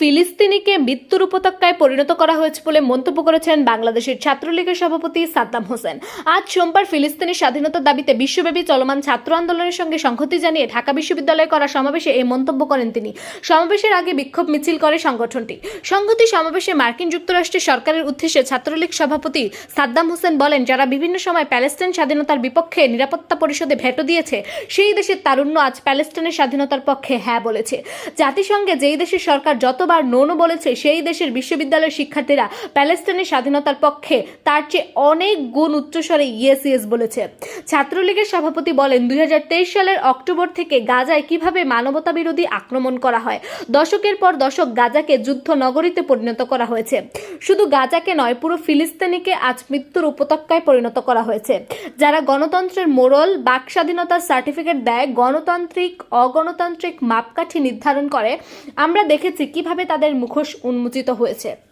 ফিলিস্তিনিকে মৃত্যুর উপত্যকায় পরিণত করা হয়েছে বলে মন্তব্য করেছেন বাংলাদেশের ছাত্রলীগের সভাপতি সাদ্দাম হোসেন। আজ সোমবার ফিলিস্তিনের স্বাধীনতার দাবিতে বিশ্বব্যাপী চলমান ছাত্র আন্দোলনের সঙ্গে সংহতি জানিয়ে ঢাকা বিশ্ববিদ্যালয়ে করা সমাবেশে এই মন্তব্য করেন তিনি। সমাবেশের আগে বিক্ষোভ মিছিল করে সংগঠনটি। সংহতি সমাবেশে মার্কিন যুক্তরাষ্ট্রের সরকারের উদ্দেশ্যে ছাত্রলীগ সভাপতি সাদ্দাম হোসেন বলেন, যারা বিভিন্ন সময় প্যালেস্টাইন স্বাধীনতার বিপক্ষে নিরাপত্তা পরিষদে ভেটো দিয়েছে, সেই দেশের তারুণ্য আজ প্যালেস্টাইনের স্বাধীনতার পক্ষে হ্যাঁ বলেছে। জাতিসংঘে যেই দেশের সরকার যতবার নোনো বলেছে, সেই দেশের বিশ্ববিদ্যালয়ের শিক্ষার্থীরা প্যালেস্টাইনের স্বাধীনতার পক্ষে তার চেয়ে অনেক গুণ উচ্চস্বরে ইয়েস ইয়েস বলেছে। ছাত্রলীগের সভাপতি বলেন, দুই সালের অক্টোবর থেকে গাজায় কীভাবে মানবতা বিরোধী আক্রমণ করা হয়, দশকের পর দশক গাজাকে যুদ্ধ নগরীতে পরিণত করা হয়েছে। শুধু গাজাকে নয়, পুরো ফিলিস্তিনিকে আজ মৃত্যুর উপত্যকায় পরিণত করা হয়েছে। যারা গণতন্ত্রের মোড়ল, বাক স্বাধীনতার সার্টিফিকেট দেয়, গণতান্ত্রিক, অগণতান্ত্রিক মাপকাঠি নির্ধারণ করে, আমরা দেখেছি কীভাবে তাদের মুখোশ উন্মোচিত হয়েছে?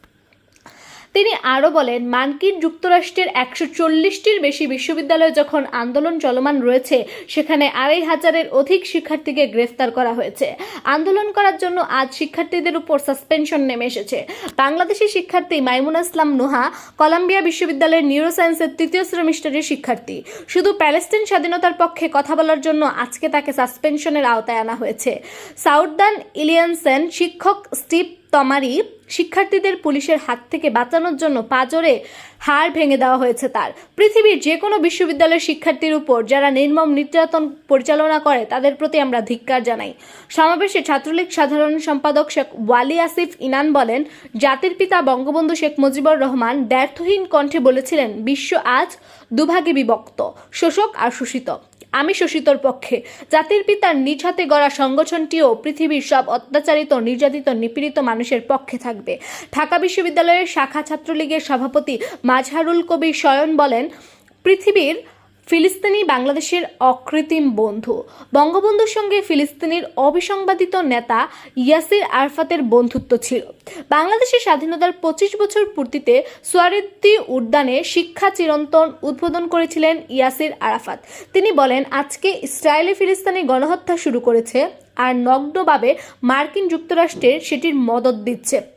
তিনি আরও বলেন, মার্কিন যুক্তরাষ্ট্রের একশো চল্লিশটির বেশি বিশ্ববিদ্যালয়ে যখন আন্দোলন চলমান রয়েছে, সেখানে আড়াই হাজারের অধিক শিক্ষার্থীকে গ্রেফতার করা হয়েছে। আন্দোলন করার জন্য আজ শিক্ষার্থীদের উপর সাসপেনশন নেমে এসেছে। বাংলাদেশি শিক্ষার্থী মাইমুন আসলাম নোহা, কলাম্বিয়া বিশ্ববিদ্যালয়ের নিউরোসায়েন্সের তৃতীয় সেমিস্টারের শিক্ষার্থী। শুধু প্যালেস্টাইন স্বাধীনতার পক্ষে কথা বলার জন্য আজকে তাকে সাসপেনশনের আওতায় আনা হয়েছে। সাউদার্ন ইলিয়ানসেন শিক্ষক স্টিভ তমারি শিক্ষার্থীদের পুলিশের হাত থেকে বাঁচানোর জন্য পাজরে হাড় ভেঙে দেওয়া হয়েছে তার। পৃথিবীর যে কোনো বিশ্ববিদ্যালয়ের শিক্ষার্থীর উপর যারা নির্মম নির্যাতন পরিচালনা করে, তাদের প্রতি আমরা ধিক্কার জানাই। সমাবেশে ছাত্রলীগ সাধারণ সম্পাদক শেখ ওয়ালি আসিফ ইনান বলেন, জাতির পিতা বঙ্গবন্ধু শেখ মুজিবুর রহমান ব্যর্থহীন কণ্ঠে বলেছিলেন, বিশ্ব আজ দুভাগে বিভক্ত, শোষক আর শোষিত। আমি শোষিতর পক্ষে। জাতির পিতার নিজ হাতে গড়া সংগঠনটিও পৃথিবীর সব অত্যাচারিত, নির্যাতিত, নিপীড়িত মানুষের পক্ষে থাকবে। ঢাকা বিশ্ববিদ্যালয়ের শাখা ছাত্রলীগের সভাপতি মাঝহারুল কবির শয়ন বলেন, পৃথিবীর ফিলিস্তিনি বাংলাদেশের অকৃত্রিম বন্ধু। বঙ্গবন্ধুর সঙ্গে ফিলিস্তিনির অবিসংবাদিত নেতা ইয়াসির আরফাতের বন্ধুত্ব ছিল। বাংলাদেশের স্বাধীনতার পঁচিশ বছর পূর্তিতে সোয়ারিত্তি উদ্যানে শিক্ষা চিরন্তন উদ্বোধন করেছিলেন ইয়াসির আরাফাত। তিনি বলেন, আজকে ইসরায়েলি ফিলিস্তিনি গণহত্যা শুরু করেছে আর নগ্নভাবে মার্কিন যুক্তরাষ্ট্রের সেটির মদত দিচ্ছে।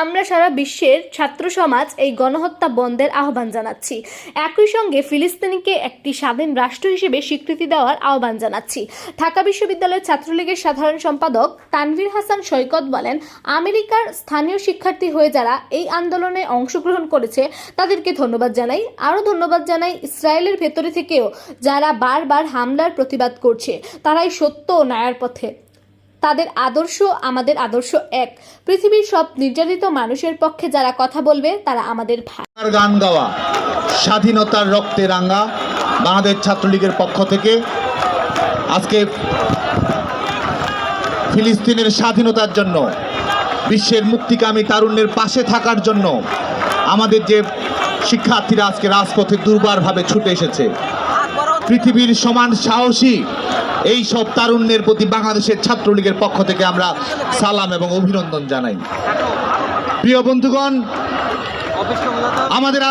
আমরা সারা বিশ্বের ছাত্র সমাজ এই গণহত্যা বন্ধের আহ্বান জানাচ্ছি। একই সঙ্গে ফিলিস্তিনিকে একটি স্বাধীন রাষ্ট্র হিসেবে স্বীকৃতি দেওয়ার আহ্বান জানাচ্ছি। ঢাকা বিশ্ববিদ্যালয়ের ছাত্রলীগের সাধারণ সম্পাদক তানভীর হাসান সৈকত বলেন, আমেরিকার স্থানীয় শিক্ষার্থী হয়ে যারা এই আন্দোলনে অংশগ্রহণ করেছে, তাদেরকে ধন্যবাদ জানাই। আরও ধন্যবাদ জানাই ইসরায়েলের ভেতরে থেকেও যারা বারবার হামলার প্রতিবাদ করছে, তারাই সত্য ও ন্যায়ের পথে। তাদের আদর্শ আমাদের আদর্শ এক। পৃথিবীর সব নির্যাতিত মানুষের পক্ষে যারা কথা বলবে, তারা আমাদের ভাই। গান গাওয়া, স্বাধীনতার রক্তে রাঙ্গা বাংলাদেশ ছাত্রলীগের পক্ষ থেকে আজকে ফিলিস্তিনের স্বাধীনতার জন্য, বিশ্বের মুক্তিকামী তারুণ্যের পাশে থাকার জন্য আমাদের যে শিক্ষার্থীরা আজকে রাজপথে দুর্বারভাবে ছুটে এসেছে পৃথিবীর সমান সাহসী। এই সব তারুণ্যের প্রতি বাংলাদেশের ছাত্রলীগের পক্ষ থেকে আমরা সালাম এবং অভিনন্দন জানাই। প্রিয় বন্ধুগণ, আমাদের